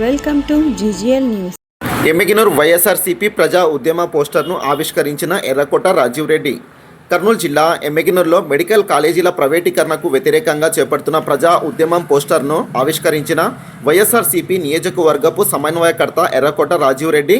Welcome to GGL news. Emmiganur YSRCP ప్రజా ఉద్యమ పోస్టర్ను ఆవిష్కరించిన ఎర్రకోట రాజీవ్ రెడ్డి. కర్నూలు జిల్లా ఎమ్మిగినూరులో మెడికల్ కాలేజీల ప్రైవేటీకరణకు వ్యతిరేకంగా చేపడుతున్న ప్రజా ఉద్యమం పోస్టర్ను ఆవిష్కరించిన వైఎస్ఆర్సీపీ నియోజకవర్గపు సమన్వయకర్త ఎర్రకోట రాజీవ్ రెడ్డి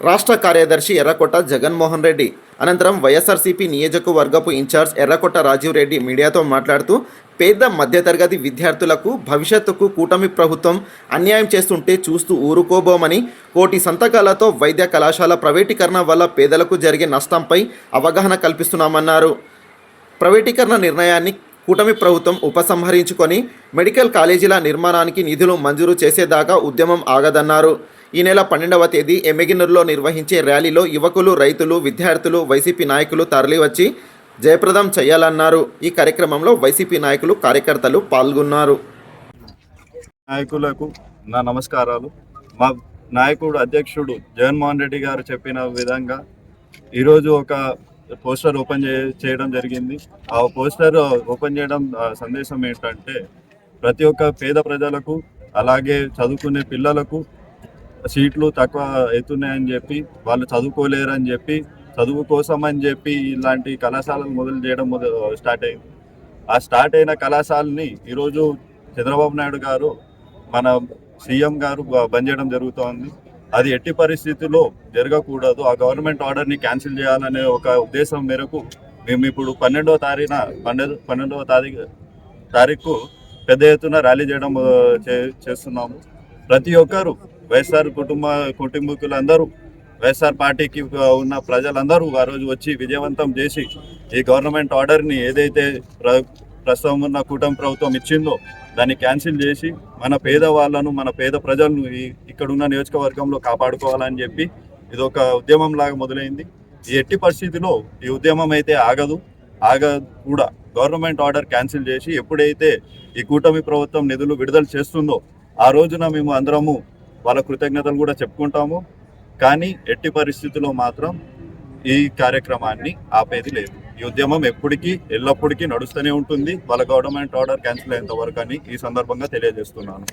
రాష్ట్ర కార్యదర్శి ఎర్రకోట జగన్మోహన్ రెడ్డి. అనంతరం వైఎస్ఆర్సీపీ నియోజకవర్గపు ఇన్ఛార్జ్ ఎర్రకోట రాజీవ్ రెడ్డి మీడియాతో మాట్లాడుతూ పేద మధ్యతరగతి విద్యార్థులకు భవిష్యత్తుకు కూటమి ప్రభుత్వం అన్యాయం చేస్తుంటే చూస్తూ ఊరుకోబోమని కోటి సంతకాలతో వైద్య కళాశాల ప్రైవేటీకరణ వల్ల పేదలకు జరిగే నష్టంపై అవగాహన కల్పిస్తున్నామన్నారు. ప్రైవేటీకరణ నిర్ణయాన్ని కూటమి ప్రభుత్వం ఉపసంహరించుకొని మెడికల్ కాలేజీల నిర్మాణానికి నిధులు మంజూరు చేసేదాకా ఉద్యమం ఆగదన్నారు. ఈ నెల పన్నెండవ తేదీ ఎమ్మెగినూరులో నిర్వహించే ర్యాలీలో యువకులు రైతులు విద్యార్థులు వైసీపీ నాయకులు తరలివచ్చి జయప్రదం చేయాలన్నారు. ఈ కార్యక్రమంలో వైసీపీ నాయకులు కార్యకర్తలు పాల్గొన్నారు. నాయకులకు నా నమస్కారాలు. మా నాయకుడు అధ్యక్షుడు జగన్మోహన్ రెడ్డి గారు చెప్పిన విధంగా ఈరోజు ఒక పోస్టర్ ఓపెన్ చే చేయడం జరిగింది. ఆ పోస్టర్ ఓపెన్ చేయడం సందేశం ఏంటంటే ప్రతి ఒక్క పేద ప్రజలకు అలాగే చదువుకునే పిల్లలకు సీట్లు తక్కువ అవుతున్నాయని చెప్పి వాళ్ళు చదువుకోలేరని చెప్పి చదువు కోసం అని చెప్పి ఇలాంటి కళాశాలను మొదలు చేయడం మొదలు స్టార్ట్ అయింది. ఆ స్టార్ట్ అయిన కళాశాలని ఈరోజు చంద్రబాబు నాయుడు గారు మన సీఎం గారు బ- బంద్ చేయడం జరుగుతోంది. అది ఎట్టి పరిస్థితుల్లో జరగకూడదు. ఆ గవర్నమెంట్ ఆర్డర్ని క్యాన్సిల్ చేయాలనే ఒక ఉద్దేశం మేరకు మేము ఇప్పుడు పన్నెండవ తారీఖున పన్నెండు పన్నెండవ తారీఖు తారీఖు పెద్ద ఎత్తున ర్యాలీ చేయడం చే- చేస్తున్నాము. ప్రతి ఒక్కరు వైఎస్ఆర్ కుటుంబ కుటుంబీకులందరూ వైఎస్ఆర్ పార్టీకి ఉన్న ప్రజలందరూ ఆ రోజు వచ్చి విజయవంతం చేసి ఈ గవర్నమెంట్ ఆర్డర్ని ఏదైతే ప్ర ప్రస్తుతం ఉన్న కూటమి ప్రభుత్వం ఇచ్చిందో దాన్ని క్యాన్సిల్ చేసి మన పేద వాళ్ళను మన పేద ప్రజలను ఈ నియోజకవర్గంలో కాపాడుకోవాలని చెప్పి ఇది ఒక ఉద్యమం లాగా మొదలైంది. ఈ ఎట్టి పరిస్థితిలో ఈ ఉద్యమం అయితే ఆగదు ఆగ కూడా. గవర్నమెంట్ ఆర్డర్ క్యాన్సిల్ చేసి ఎప్పుడైతే ఈ కూటమి ప్రభుత్వం నిధులు విడుదల చేస్తుందో ఆ రోజున మేము అందరము వాళ్ళ కృతజ్ఞతలు కూడా చెప్పుకుంటాము. కానీ ఎట్టి పరిస్థితుల్లో మాత్రం ఈ కార్యక్రమాన్ని ఆపేది లేదు. ఈ ఉద్యమం ఎప్పటికీ ఎల్లప్పటికీ నడుస్తూనే ఉంటుంది. వాళ్ళ గవర్నమెంట్ ఆర్డర్ క్యాన్సిల్ అయ్యేంత వరకు అని ఈ సందర్భంగా తెలియజేస్తున్నాను.